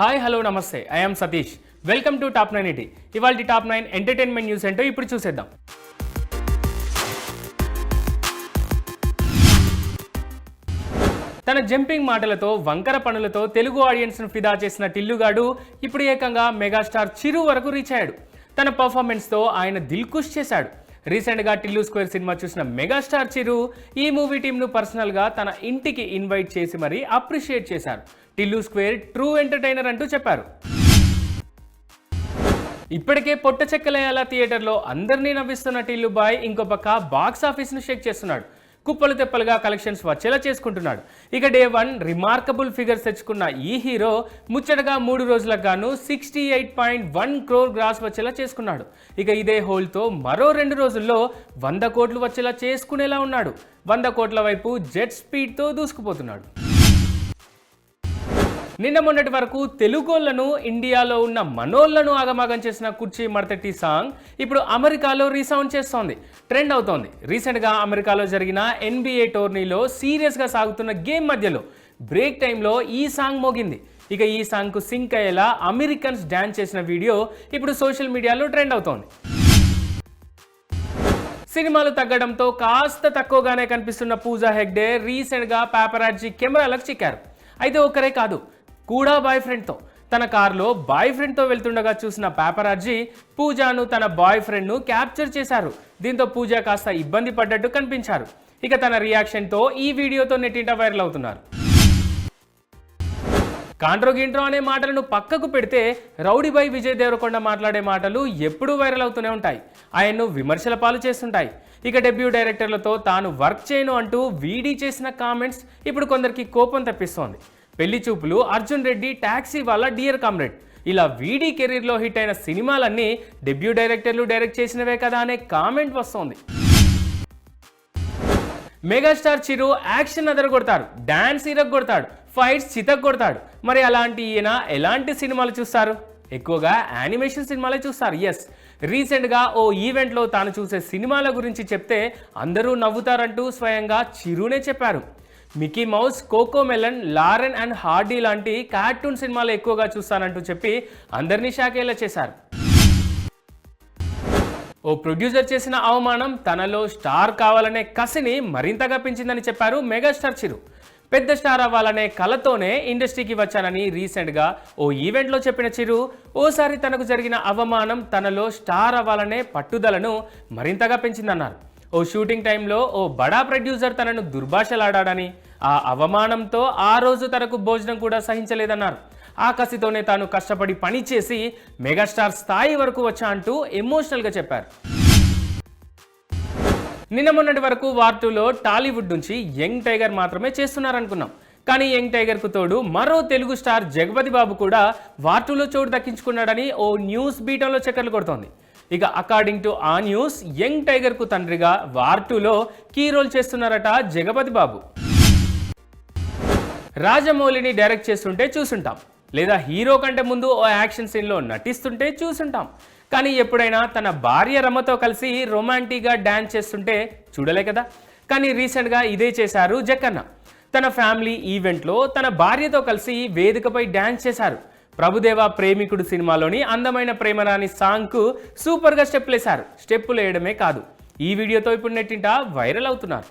Hi hello నమస్తే. I'm Satish. Welcome to top nine ET ఇవాళ top nine entertainment news ఏంటో ఇప్పుడు చూసేద్దాం. తన జంపింగ్ మాటలతో వంకర పనులతో తెలుగు ఆడియన్స్ను ఫిదా చేసిన టిల్లుగాడు ఇప్పుడు ఏకంగా మెగాస్టార్ చిరు వరకు రీచ్ అయ్యాడు. తన పర్ఫార్మెన్స్తో ఆయన దిల్కుష్ చేశాడు. రీసెంట్గా టిల్లు స్క్వేర్ సినిమా చూసిన మెగాస్టార్ చిరు ఈ మూవీ టీంను పర్సనల్గా తన ఇంటికి ఇన్వైట్ చేసి మరీ అప్రిషియేట్ చేశారు. టిల్లు స్క్వేర్ ట్రూ ఎంటర్టైనర్ అంటూ చెప్పారు. ఇప్పటికే పొట్ట చెక్కలేయాల థియేటర్లో అందరినీ నవ్విస్తున్న టిల్లు బాయ్ ఇంకో పక్క బాక్స్ ఆఫీస్ను షేక్ చేస్తున్నాడు. కుప్పలు తెప్పలుగా కలెక్షన్స్ వచ్చేలా చేసుకుంటున్నాడు. ఇక డే వన్ రిమార్కబుల్ ఫిగర్స్ తెచ్చుకున్న ఈ హీరో ముచ్చటగా మూడు రోజులకు గాను sixty eight point one crore gross వచ్చేలా చేసుకున్నాడు. ఇక ఇదే హోల్తో మరో రెండు రోజుల్లో వంద కోట్లు వచ్చేలా చేసుకునేలా ఉన్నాడు. వంద కోట్ల వైపు జెట్ స్పీడ్తో దూసుకుపోతున్నాడు. నిన్న మొన్నటి వరకు తెలుగోళ్ళను ఇండియాలో ఉన్న మనోళ్ళను ఆగమాగం చేసిన కుర్చీ మడతటి సాంగ్ ఇప్పుడు అమెరికాలో రీసౌండ్ చేస్తోంది. ట్రెండ్ అవుతోంది. రీసెంట్గా అమెరికాలో జరిగిన ఎన్బిఏ టోర్నీలో సీరియస్గా సాగుతున్న గేమ్ మధ్యలో బ్రేక్ టైంలో ఈ సాంగ్ మోగింది. ఇక ఈ సాంగ్కు సింక్ అయ్యేలా అమెరికన్స్ డ్యాన్స్ చేసిన వీడియో ఇప్పుడు సోషల్ మీడియాలో ట్రెండ్ అవుతోంది. సినిమాలు తగ్గడంతో కాస్త తక్కువగానే కనిపిస్తున్న పూజా హెగ్డే రీసెంట్గా పేపరాజీ కెమెరాలకు చిక్కారు. అయితే ఒక్కరే కాదు కూడా బాయ్ ఫ్రెండ్తో తన కారులో బాయ్ ఫ్రెండ్తో వెళ్తుండగా చూసిన పాపరాజీ పూజాను తన బాయ్ ఫ్రెండ్ను క్యాప్చర్ చేశారు. దీంతో పూజ కాస్త ఇబ్బంది పడ్డట్టు కనిపించారు. ఇక తన రియాక్షన్తో ఈ వీడియోతో నెట్టింట వైరల్ అవుతున్నారు. కాంట్రో గింట్రో అనే మాటలను పక్కకు పెడితే రౌడీబాయ్ విజయ్ దేవరకొండ మాట్లాడే మాటలు ఎప్పుడూ వైరల్ అవుతూనే ఉంటాయి. ఆయన్ను విమర్శల పాలు చేస్తుంటాయి. ఇక డెబ్యూ డైరెక్టర్లతో తాను వర్క్ చేయను అంటూ వీడీ చేసిన కామెంట్స్ ఇప్పుడు కొందరికి కోపం తెప్పిస్తోంది. Pelli Choopulu Arjun Reddy Taxiwaala Dear Comrade. ఇలా వీడీ కెరీర్లో హిట్ అయిన సినిమాలన్నీ డెబ్యూ డైరెక్టర్లు డైరెక్ట్ చేసినవే కదా అనే కామెంట్ వస్తోంది. మెగాస్టార్ చిరు యాక్షన్ అదరగొడతాడు డాన్స్ ఇరగొడతాడు ఫైట్స్ చితగొడతాడు మరి అలాంటి ఈయన ఎలాంటి సినిమాలు చూస్తారు? ఎక్కువగా యానిమేషన్ సినిమాలే చూస్తారు ఎస్ రీసెంట్గా ఓ ఈవెంట్లో తాను చూసే సినిమాల గురించి చెప్తే అందరూ నవ్వుతారంటూ స్వయంగా చిరునే చెప్పారు. Mickey Mouse Cocomelon Laurel and Hardy లాంటి కార్టూన్ సినిమాలు ఎక్కువగా చూస్తానంటూ చెప్పి అందరినీ షాకేలా చేశారు. ఓ ప్రొడ్యూసర్ చేసిన అవమానం తనలో స్టార్ కావాలనే కసిని మరింతగా పెంచిందని చెప్పారు మెగాస్టార్ చిరు. పెద్ద స్టార్ అవ్వాలనే కలతోనే ఇండస్ట్రీకి వచ్చానని రీసెంట్గా ఓ ఈవెంట్లో చెప్పిన చిరు ఓసారి తనకు జరిగిన అవమానం తనలో స్టార్ అవ్వాలనే పట్టుదలను మరింతగా పెంచిందన్నారు. ఓ షూటింగ్ టైంలో ఓ బడా ప్రొడ్యూసర్ తనను దుర్భాషలాడాడని ఆ అవమానంతో ఆ రోజు తనకు భోజనం కూడా సహించలేదన్నారు. ఆ కసితోనే తాను కష్టపడి పని చేసి మెగాస్టార్ స్థాయి వరకు వచ్చా అంటూ ఎమోషనల్గా చెప్పారు. నిన్న మొన్నటి వరకు వార్తలో టాలీవుడ్ నుంచి యంగ్ టైగర్ మాత్రమే చేస్తున్నారనుకున్నాం. కానీ యంగ్ టైగర్కు తోడు మరో తెలుగు స్టార్ జగపతి బాబు కూడా వార్తలో చోటు దక్కించుకున్నాడని ఓ న్యూస్ బీటంలో చక్కర్లు కొడుతోంది. ఇక అకార్డింగ్ టు ఆ న్యూస్ యంగ్ టైగర్కు తండ్రిగా వార్ టూలో కీ రోల్ చేస్తున్నారట జగపతి బాబు. రాజమౌళిని డైరెక్ట్ చేస్తుంటే చూసుంటాం. లేదా హీరో కంటే ముందు ఓ యాక్షన్ సీన్లో నటిస్తుంటే చూసుంటాం. కానీ ఎప్పుడైనా తన భార్య రమతో కలిసి రొమాంటిక్గా డ్యాన్స్ చేస్తుంటే చూడలే కదా. కానీ రీసెంట్గా ఇదే చేశారు జక్కన్న. తన ఫ్యామిలీ ఈవెంట్లో తన భార్యతో కలిసి వేదికపై డ్యాన్స్ చేశారు. ప్రభుదేవ ప్రేమికుడు సినిమాలోని అందమైన ప్రేమరాని సాంగ్కు సూపర్గా స్టెప్పులు వేశారు స్టెప్పులు వేయడమే కాదు. ఈ వీడియోతో ఇప్పుడు నెట్టింట వైరల్ అవుతున్నారు.